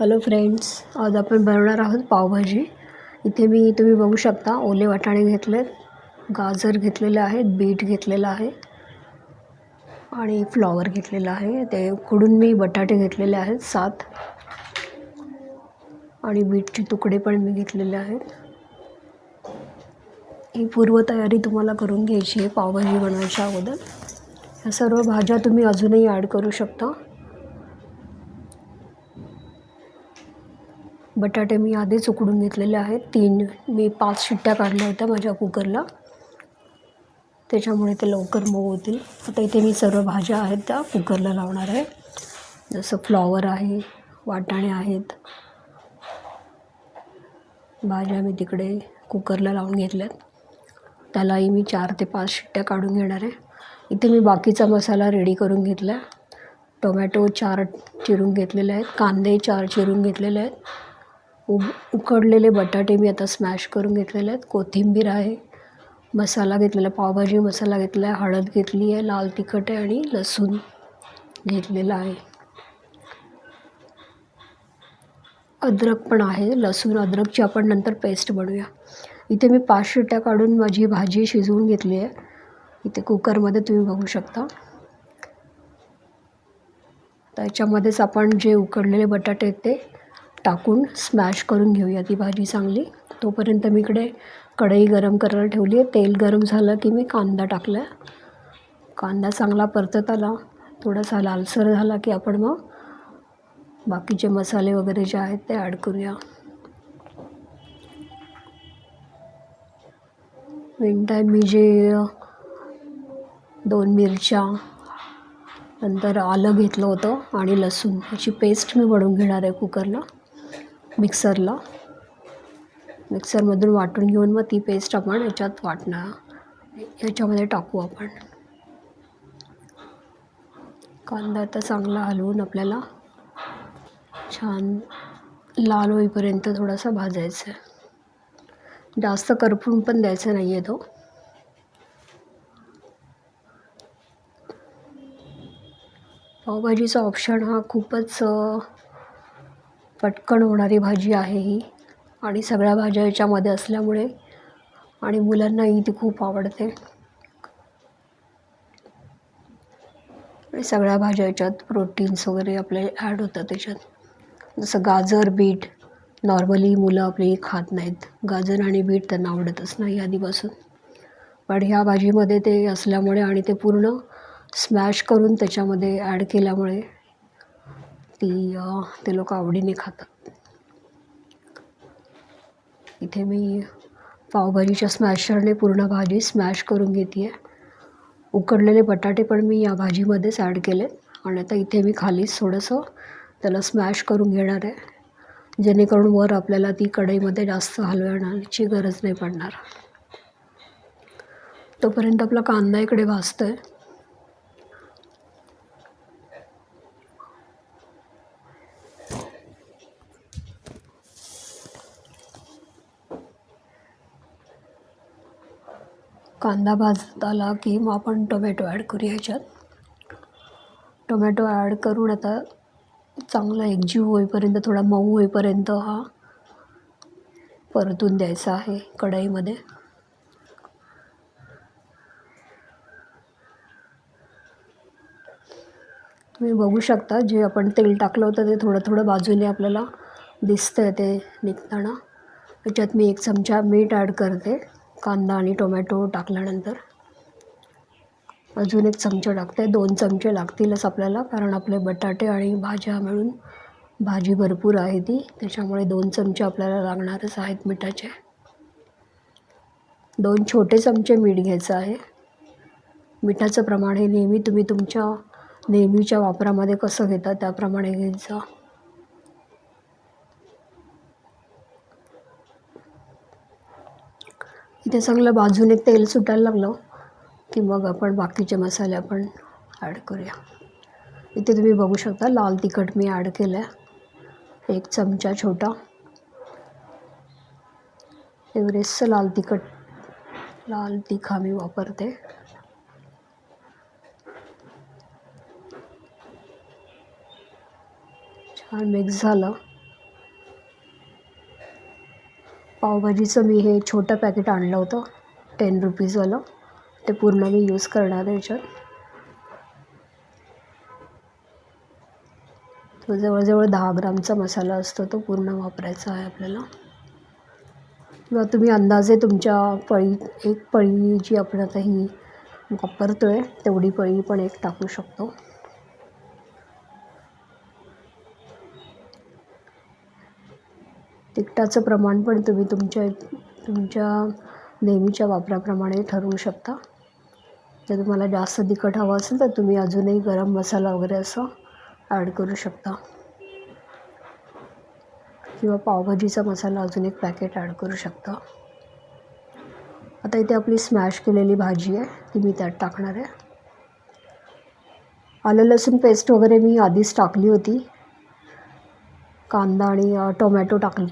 Hello friends आज आपण बनवणार आहोत पावभाजी. इथे मी तुम्ही बघू शकता ओले वाटाणे घेतलेत गाजर घेतलेले आहेत बीट घेतलेलं आहे आणि फ्लॉवर घेतलेलं आहे. ते उकडून मी बटाटे घेतलेले आहेत सात. आणि बीटचे तुकडे पण मी घेतलेले आहेत. ही पूर्वतयारी तुम्हाला करून घ्यायची आहे पावभाजी बनवायच्या अगोदर. ह्या सर्व भाज्या तुम्ही अजूनही ॲड करू शकता. बटाटे मी आधीच उकडून घेतलेले आहेत. तीन मी पाच शिट्ट्या काढल्या होत्या माझ्या कुकरला. त्याच्यामुळे ते लवकर मऊ होतील. आता इथे मी सर्व भाज्या आहेत त्या कुकरला लावणार आहे. जसं फ्लॉवर आहे वाटाणे आहेत. भाज्या मी तिकडे कुकरला लावून घेतल्यात. त्यालाही मी चार ते पाच शिट्ट्या काढून घेणार आहे. इथे मी बाकीचा मसाला रेडी करून घेतला टोमॅटो चार चिरून घेतलेले आहेत. कांदे चार चिरून घेतलेले आहेत. उब उकडलेले बटाटे मी आता स्मॅश करून घेतलेले आहेत. कोथिंबीर आहे मसाला घेतलेला पावभाजी मसाला घेतला आहे हळद घेतली आहे लाल तिखट आहे आणि लसूण घेतलेला आहे. अद्रक पण आहे लसूण अद्रकची आपण नंतर पेस्ट बनवूया. इथे मी पाच शिट्या काढून माझी भाजी शिजवून घेतली आहे. इथे कुकरमध्ये तुम्ही बघू शकता. त्याच्यामध्येच आपण जे उकडलेले बटाटे आहेत ते टाकून स्मॅश करून घेऊया ती भाजी चांगली. तोपर्यंत मी इकडे कढई गरम करायला ठेवली आहे. तेल गरम झालं की मी कांदा टाकला आहे कांदा चांगला परतत आला. थोडासा लालसर झाला की आपण मग बाकीचे मसाले वगैरे जे आहेत ते ॲड करूया. मेन टाईम मी जे दोन मिरच्या नंतर आलं घेतलं होतं आणि लसूण. याची पेस्ट मी बनवून घेणार आहे कुकरला मिक्सरला. मिक्सरमधून वाटून घेऊन मग ती पेस्ट आपण याच्यात वाटणार. याच्यामध्ये टाकू आपण. कांदा आता चांगला हलवून आपल्याला छान लाल होईपर्यंत थोडासा भाजायचा आहे. जास्त करपून पण द्यायचा नाही आहे तो. पावभाजीचा ऑप्शन हा खूपच पटकन होणारी भाजी आहे ही. आणि सगळ्या भाज्या याच्यामध्ये असल्यामुळे आणि मुलांनाही ती खूप आवडते. आणि सगळ्या भाज्या याच्यात प्रोटीन्स वगैरे आपले ॲड होतात त्याच्यात. जसं गाजर बीट. नॉर्मली मुलं आपली खात नाहीत. गाजर आणि बीट त्यांना आवडतच नाही आधीपासून. पण ह्या भाजीमध्ये ते असल्यामुळे आणि ते पूर्ण स्मॅश करून त्याच्यामध्ये ॲड केल्यामुळे ती ते लोक आवडीने खातात. इथे मी पावभाजीच्या स्मॅशरने पूर्ण भाजी स्मॅश करून घेते आहे उकडलेले बटाटे पण मी या भाजीमध्येच ॲड केले आणि आता इथे मी खालीच थोडंसं त्याला स्मॅश करून घेणार आहे. जेणेकरून वर आपल्याला ती कढईमध्ये जास्त हलवण्याची गरज नाही पडणार. तोपर्यंत आपला कांदा इकडे भाजतो आहे कांदा भाजत आला की मग आपण टोमॅटो ॲड करूया ह्याच्यात. टोमॅटो ॲड करून आता चांगला एकजीव होईपर्यंत थोडा मऊ होईपर्यंत हा परतून द्यायचा आहे कढईमध्ये. तुम्ही बघू शकता जे आपण तेल टाकलं होतं ते थोडं थोडं बाजूने आपल्याला दिसतं आहे ते निघताना. त्याच्यात मी एक चमचा मीठ ॲड करते. कांदा आणि टोमॅटो टाकल्यानंतर अजून एक चमचा टाकते. दोन चमचे लागतीलच आपल्याला कारण आपले बटाटे आणि भाज्या मिळून भाजी भरपूर आहे ती. त्याच्यामुळे दोन चमचे आपल्याला लागणारच आहेत मिठाचे. दोन छोटे चमचे मीठ घ्यायचं आहे. मिठाचं प्रमाण हे नेहमी तुम्ही तुमच्या नेहमीच्या वापरामध्ये कसं घेता त्याप्रमाणे घ्यायचं. इथे चांगलं बाजूने तेल सुटायला लागलं की मग आपण बाकीचे मसाले आपण ॲड करूया. इथे तुम्ही बघू शकता लाल तिखट मी ॲड केलं आहे एक चमचा छोटा. एव्हरेस्टचं लाल तिखट लाल तिखा मी वापरते. छान मिक्स झालं. पावभाजीचं मी हे छोटं पॅकेट आणलं होतं टेन रुपीजवालं ते पूर्ण मी यूज करणार आहे याच्यात. तो जवळजवळ दहा ग्रामचा मसाला असतो तो पूर्ण वापरायचा आहे आपल्याला. किंवा तुम्ही अंदाजे तुमच्या पळी एक पळी जी आपण आता ही वापरतो आहे तेवढी पळी पण एक टाकू शकतो. तिखटाचं प्रमाण पण तुम्ही तुमच्या तुमच्या नेहमीच्या वापराप्रमाणे ठरवू शकता. जर तुम्हाला जास्त तिखट हवं असेल तर तुम्ही अजूनही गरम मसाला वगैरे असं ॲड करू शकता. किंवा पावभाजीचा मसाला अजून एक पॅकेट ॲड करू शकता. आता इथे आपली स्मॅश केलेली भाजी आहे ती मी त्यात टाकणार आहे. आलं लसूण पेस्ट वगैरे मी आधीच टाकली होती. कांदा आणि टोमॅटो टाकली.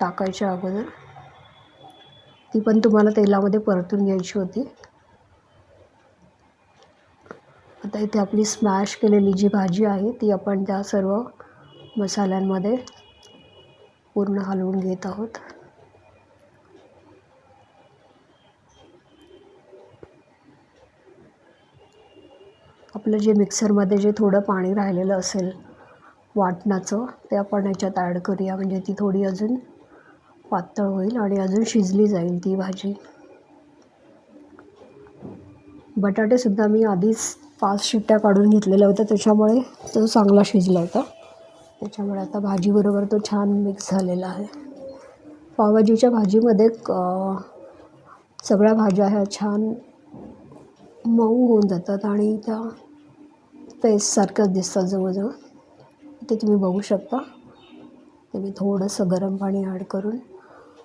टाकायच्या अगोदर. ती पण तुम्हाला तेलामध्ये परतून घ्यायची होती. आता इथे आपली स्मॅश केलेली जी भाजी आहे ती आपण त्या सर्व मसाल्यांमध्ये पूर्ण हलवून घेत आहोत. आपलं जे मिक्सरमध्ये जे थोडं पाणी राहिलेलं असेल वाटणाचं ते आपण याच्यात ॲड करूया. म्हणजे ती थोडी अजून पातळ होईल आणि अजून शिजली जाईल ती भाजी. बटाटेसुद्धा मी आधीच पाच शिट्ट्या काढून घेतलेल्या होत्या. त्याच्यामुळे तो चांगला शिजला होता. त्याच्यामुळे आता भाजीबरोबर तो छान मिक्स झालेला आहे. पावभाजीच्या भाजीमध्ये सगळ्या भाज्या ह्या छान मऊ होऊन जातात आणि त्या पेस्टसारख्याच दिसतात जवळजवळ. ते तुम्ही बघू शकता. ते मी थोडंसं गरम पाणी ॲड करून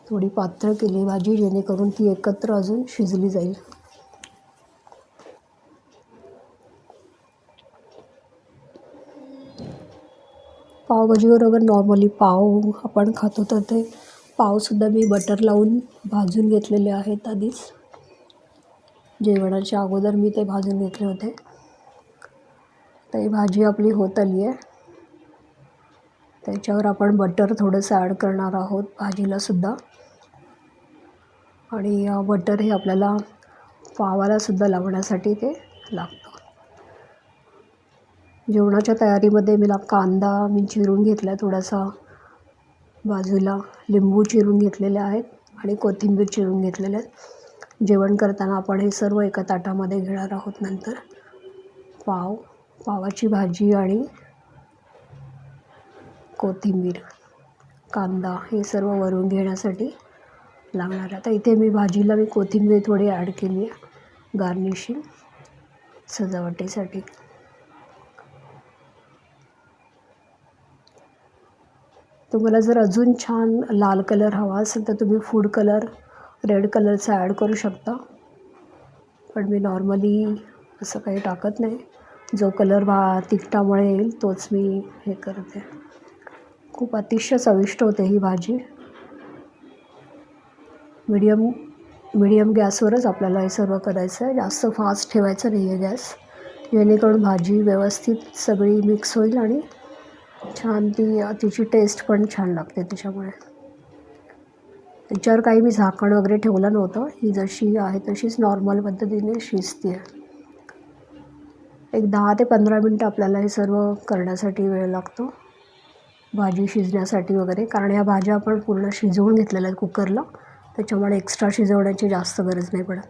थोडी पात्र केली भाजी जेणेकरून ती एकत्र अजून शिजली जाईल. पावभाजीबरोबर नॉर्मली पाव आपण खातो तर ते पावसुद्धा मी बटर लावून भाजून घेतलेले आहेत आधीच. जेवणाच्या अगोदर मी ते भाजून घेतले होते. तर ही भाजी आपली होत आली आहे त्याच्यावर आपण बटर थोडंसं ॲड करणार आहोत भाजीलासुद्धा आणि बटर हे आपल्याला पावालासुद्धा लावण्यासाठी ते लागतं. जेवणाच्या तयारीमध्ये मला कांदा मी चिरून घेतला आहे थोडासा. बाजूला लिंबू चिरून घेतलेले आहेत आणि कोथिंबीर चिरून घेतलेले आहेत. जेवण करताना आपण हे सर्व एका ताटामध्ये घेणार आहोत नंतर. पाव पावाची भाजी आणि कोथिंबीर कांदा हे सर्व वरून घेण्यासाठी लागणार आता इथे मी भाजीला मी कोथिंबीर थोडी ॲड केली आहे. गार्निशिंग सजावटीसाठी. तुम्हाला जर अजून छान लाल कलर हवा असेल तर तुम्ही फूड कलर रेड कलरचा ॲड करू शकता. पण मी नॉर्मली असं काही टाकत नाही. जो कलर भा तिखटामुळे येईल तोच मी हे करते. खूप अतिशय चविष्ट होते ही भाजी. मीडियम मीडियम गॅसवरच आपल्याला हे सर्व करायचं आहे. जास्त फास्ट ठेवायचं नाही आहे गॅस जेणेकरून भाजी व्यवस्थित सगळी मिक्स होईल आणि छान ती तिची टेस्ट पण छान लागते त्याच्यामुळे त्याच्यावर काही मी झाकण वगैरे ठेवलं नव्हतं. ही जशी आहे तशीच नॉर्मल पद्धतीने शिजते आहे एक दहा ते पंधरा मिनटं आपल्याला हे सर्व करण्यासाठी वेळ लागतो. भाजी शिजण्यासाठी वगैरे. कारण ह्या भाज्या आपण पूर्ण शिजवून घेतलेल्या आहेत कुकरला. त्याच्यामुळे एक्स्ट्रा शिजवण्याची जास्त गरज नाही पडत.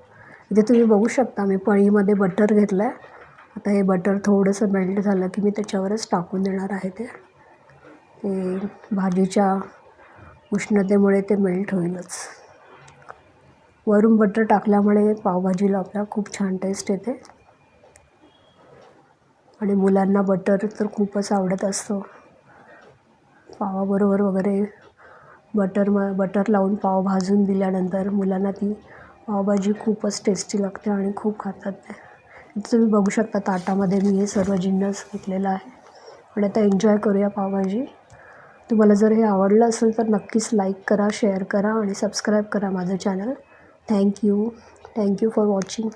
इथे तुम्ही बघू शकता मी पळीमध्ये बटर घेतलं आहे आता हे बटर थोडंसं मेल्ट झालं की मी त्याच्यावरच टाकून देणार आहे ते. ते भाजीच्या उष्णतेमुळे ते मेल्ट होईलच. वरून बटर टाकल्यामुळे पावभाजीला आपल्या खूप छान टेस्ट येते. आणि मुलांना बटर तर खूपच आवडत असतं. पावाबरोबर वगैरे बटर म बटर लावून पाव भाजून दिल्यानंतर मुलांना ती पावभाजी खूपच टेस्टी लागते आणि खूप खातात ते. तुम्ही बघू शकता ताटामध्ये मी हे सर्व जिन्नस घेतलेलं आहे. आणि आता एन्जॉय करूया पावभाजी. तुम्हाला जर हे आवडलं असेल तर नक्कीच लाईक करा शेअर करा आणि सबस्क्राईब करा माझं channel thank you thank you for watching